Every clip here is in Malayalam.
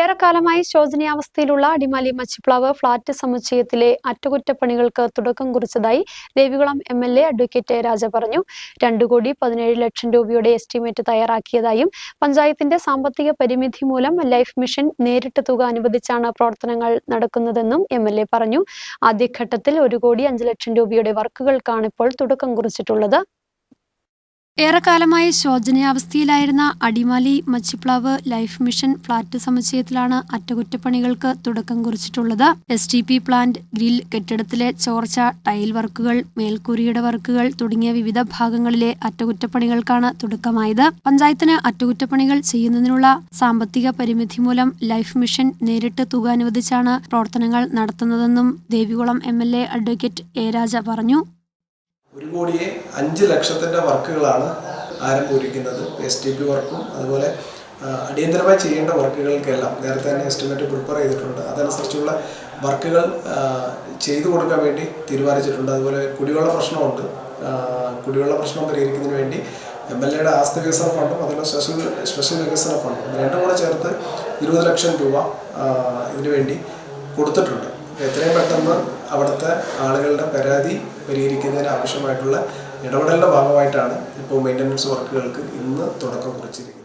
ഏറെക്കാലമായി ശോചനീയാവസ്ഥയിലുള്ള അടിമാലി മച്ചിപ്ലാവ് ഫ്ളാറ്റ് സമുച്ചയത്തിലെ അറ്റകുറ്റപ്പണികൾക്ക് തുടക്കം കുറിച്ചതായി Devikulam M L A advocate Raja പറഞ്ഞു. രണ്ടു കോടി പതിനേഴ് ലക്ഷം രൂപയുടെ എസ്റ്റിമേറ്റ് തയ്യാറാക്കിയതായും പഞ്ചായത്തിന്റെ സാമ്പത്തിക പരിമിതി മൂലം ലൈഫ് മിഷൻ നേരിട്ട് തുക അനുവദിച്ചാണ് പ്രവർത്തനങ്ങൾ നടക്കുന്നതെന്നും എം എൽ എ പറഞ്ഞു. ആദ്യഘട്ടത്തിൽ ഒരു കോടി അഞ്ച് ലക്ഷം രൂപയുടെ വർക്കുകൾക്കാണ് ഇപ്പോൾ തുടക്കം കുറിച്ചിട്ടുള്ളത്. ഏറെക്കാലമായി ശോചനീയാവസ്ഥയിലായിരുന്ന Adimali Machiplavu life mission flat സമുച്ചയത്തിലാണ് അറ്റകുറ്റപ്പണികൾക്ക് തുടക്കം കുറിച്ചിട്ടുള്ളത്. S T P plant grill കെട്ടിടത്തിലെ ചോർച്ച ടൈൽ വർക്കുകൾ മേൽക്കൂരിയുടെ വർക്കുകൾ തുടങ്ങിയ വിവിധ ഭാഗങ്ങളിലെ അറ്റകുറ്റപ്പണികൾക്കാണ് തുടക്കമായത്. പഞ്ചായത്തിന് അറ്റകുറ്റപ്പണികൾ ചെയ്യുന്നതിനുള്ള സാമ്പത്തിക പരിമിതി മൂലം ലൈഫ് മിഷൻ നേരിട്ട് തുക അനുവദിച്ചാണ് പ്രവർത്തനങ്ങൾ നടത്തുന്നതെന്നും Devikulam M L A advocate A Raja പറഞ്ഞു. ഒരു കോടിയെ അഞ്ച് ലക്ഷത്തിന്റെ വർക്കുകളാണ് ആരംഭിക്കുന്നത് എസ് ടി പി വർക്കും അതുപോലെ അടിയന്തരമായി ചെയ്യേണ്ട വർക്കുകൾക്കെല്ലാം നേരത്തെ തന്നെ എസ്റ്റിമേറ്റ് പ്രിപ്പയർ ചെയ്തിട്ടുണ്ട്. അതനുസരിച്ചുള്ള വർക്കുകൾ ചെയ്തു കൊടുക്കാൻ വേണ്ടി തീരുമാനിച്ചിട്ടുണ്ട്. അതുപോലെ കുടിവെള്ള പ്രശ്നമുണ്ട്. കുടിവെള്ള പ്രശ്നം പരിഹരിക്കുന്നതിന് വേണ്ടി എം എൽ എയുടെ ആസ്തി വികസന ഫണ്ടും അതുപോലെ സ്പെഷ്യൽ സ്പെഷ്യൽ വികസന ഫണ്ടും രണ്ടും കൂടെ ചേർത്ത് ഇരുപത് ലക്ഷം രൂപ ഇതിനു വേണ്ടി കൊടുത്തിട്ടുണ്ട്. എത്രയും പെട്ടെന്ന് അവിടുത്തെ ആളുകളുടെ പരാതി പരിഹരിക്കുന്നതിന് ആവശ്യമായിട്ടുള്ള ഇടപെടലിന്റെ ഭാഗമായിട്ടാണ് ഇപ്പോൾ മെയിന്റനൻസ് വർക്കുകൾക്ക് ഇന്ന് തുടക്കം കുറിച്ചിരിക്കുന്നത്.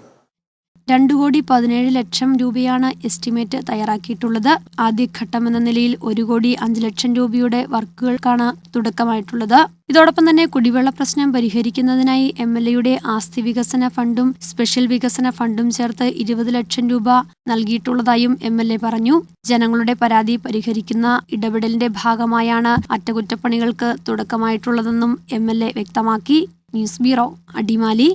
രണ്ടു കോടി പതിനേഴ് ലക്ഷം രൂപയാണ് എസ്റ്റിമേറ്റ് തയ്യാറാക്കിയിട്ടുള്ളത്. ആദ്യഘട്ടം എന്ന നിലയിൽ ഒരു കോടി അഞ്ച് ലക്ഷം രൂപയുടെ വർക്കുകൾക്കാണ് തുടക്കമായിട്ടുള്ളത്. ഇതോടൊപ്പം തന്നെ കുടിവെള്ള പ്രശ്നം പരിഹരിക്കുന്നതിനായി എം എൽ എയുടെ ആസ്തി വികസന ഫണ്ടും സ്പെഷ്യൽ വികസന ഫണ്ടും ചേർത്ത് ഇരുപത് ലക്ഷം രൂപ നൽകിയിട്ടുള്ളതായും എം എൽ എ പറഞ്ഞു. ജനങ്ങളുടെ പരാതി പരിഹരിക്കുന്ന ഇടപെടലിന്റെ ഭാഗമായാണ് അറ്റകുറ്റപ്പണികൾക്ക് തുടക്കമായിട്ടുള്ളതെന്നും എം എൽ എ വ്യക്തമാക്കി. News bureau Adimali.